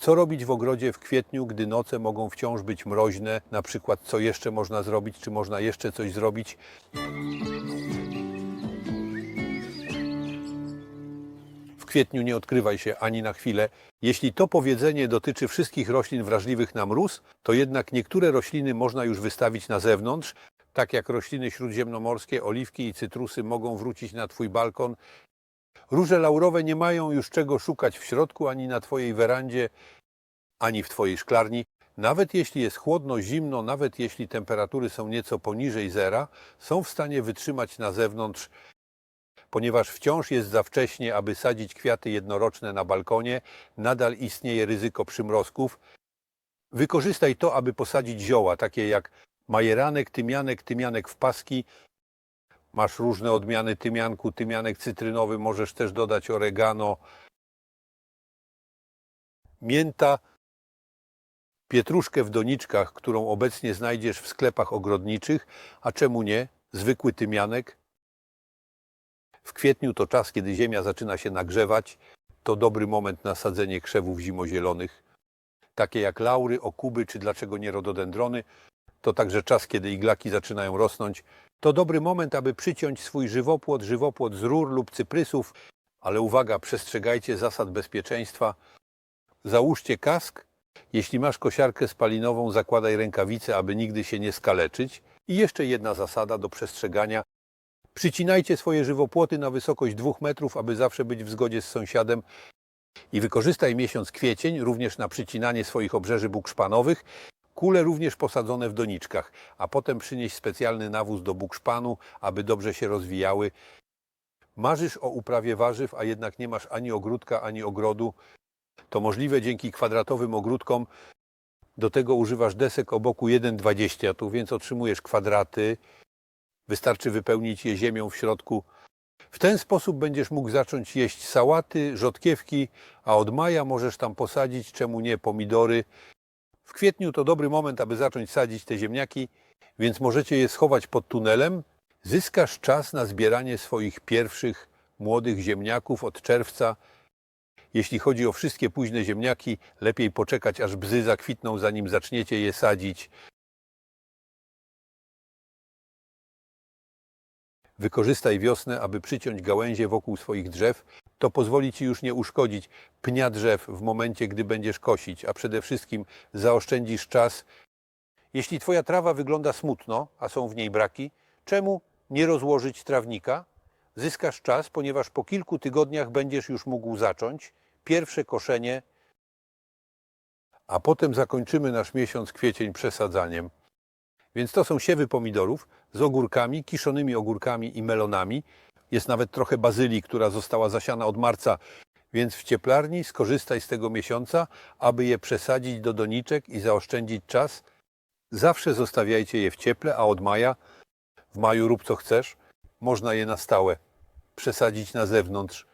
Co robić w ogrodzie w kwietniu, gdy noce mogą wciąż być mroźne? Na przykład, co jeszcze można zrobić? Czy można jeszcze coś zrobić? W kwietniu nie odkrywaj się ani na chwilę. Jeśli to powiedzenie dotyczy wszystkich roślin wrażliwych na mróz, to jednak niektóre rośliny można już wystawić na zewnątrz, tak jak rośliny śródziemnomorskie, oliwki i cytrusy mogą wrócić na Twój balkon. Róże laurowe nie mają już czego szukać w środku, ani na Twojej werandzie, ani w Twojej szklarni. Nawet jeśli jest chłodno, zimno, nawet jeśli temperatury są nieco poniżej zera, są w stanie wytrzymać na zewnątrz, ponieważ wciąż jest za wcześnie, aby sadzić kwiaty jednoroczne na balkonie, nadal istnieje ryzyko przymrozków. Wykorzystaj to, aby posadzić zioła, takie jak majeranek, tymianek, tymianek w paski. Masz różne odmiany tymianku, tymianek cytrynowy, możesz też dodać oregano, mięta, pietruszkę w doniczkach, którą obecnie znajdziesz w sklepach ogrodniczych, a czemu nie, zwykły tymianek. W kwietniu to czas, kiedy ziemia zaczyna się nagrzewać. To dobry moment na sadzenie krzewów zimozielonych, takie jak laury, okuby czy dlaczego nie rododendrony. To także czas, kiedy iglaki zaczynają rosnąć. To dobry moment, aby przyciąć swój żywopłot, żywopłot z rur lub cyprysów, ale uwaga, przestrzegajcie zasad bezpieczeństwa. Załóżcie kask. Jeśli masz kosiarkę spalinową, zakładaj rękawice, aby nigdy się nie skaleczyć. I jeszcze jedna zasada do przestrzegania. Przycinajcie swoje żywopłoty na wysokość dwóch metrów, aby zawsze być w zgodzie z sąsiadem. I wykorzystaj miesiąc kwiecień również na przycinanie swoich obrzeży bukszpanowych. Kule również posadzone w doniczkach, a potem przynieś specjalny nawóz do bukszpanu, aby dobrze się rozwijały. Marzysz o uprawie warzyw, a jednak nie masz ani ogródka, ani ogrodu. To możliwe dzięki kwadratowym ogródkom. Do tego używasz desek o boku 1,20, tu więc otrzymujesz kwadraty. Wystarczy wypełnić je ziemią w środku. W ten sposób będziesz mógł zacząć jeść sałaty, rzodkiewki, a od maja możesz tam posadzić, czemu nie, pomidory. W kwietniu to dobry moment, aby zacząć sadzić te ziemniaki, więc możecie je schować pod tunelem. Zyskasz czas na zbieranie swoich pierwszych młodych ziemniaków od czerwca. Jeśli chodzi o wszystkie późne ziemniaki, lepiej poczekać, aż bzy zakwitną, zanim zaczniecie je sadzić. Wykorzystaj wiosnę, aby przyciąć gałęzie wokół swoich drzew. To pozwoli Ci już nie uszkodzić pnia drzew w momencie, gdy będziesz kosić, a przede wszystkim zaoszczędzisz czas. Jeśli Twoja trawa wygląda smutno, a są w niej braki, czemu nie rozłożyć trawnika? Zyskasz czas, ponieważ po kilku tygodniach będziesz już mógł zacząć pierwsze koszenie, a potem zakończymy nasz miesiąc kwiecień przesadzaniem. Więc to są siewy pomidorów z ogórkami, kiszonymi ogórkami i melonami. Jest nawet trochę bazylii, która została zasiana od marca, więc w cieplarni skorzystaj z tego miesiąca, aby je przesadzić do doniczek i zaoszczędzić czas. Zawsze zostawiajcie je w cieple, a od maja, w maju rób co chcesz, można je na stałe przesadzić na zewnątrz.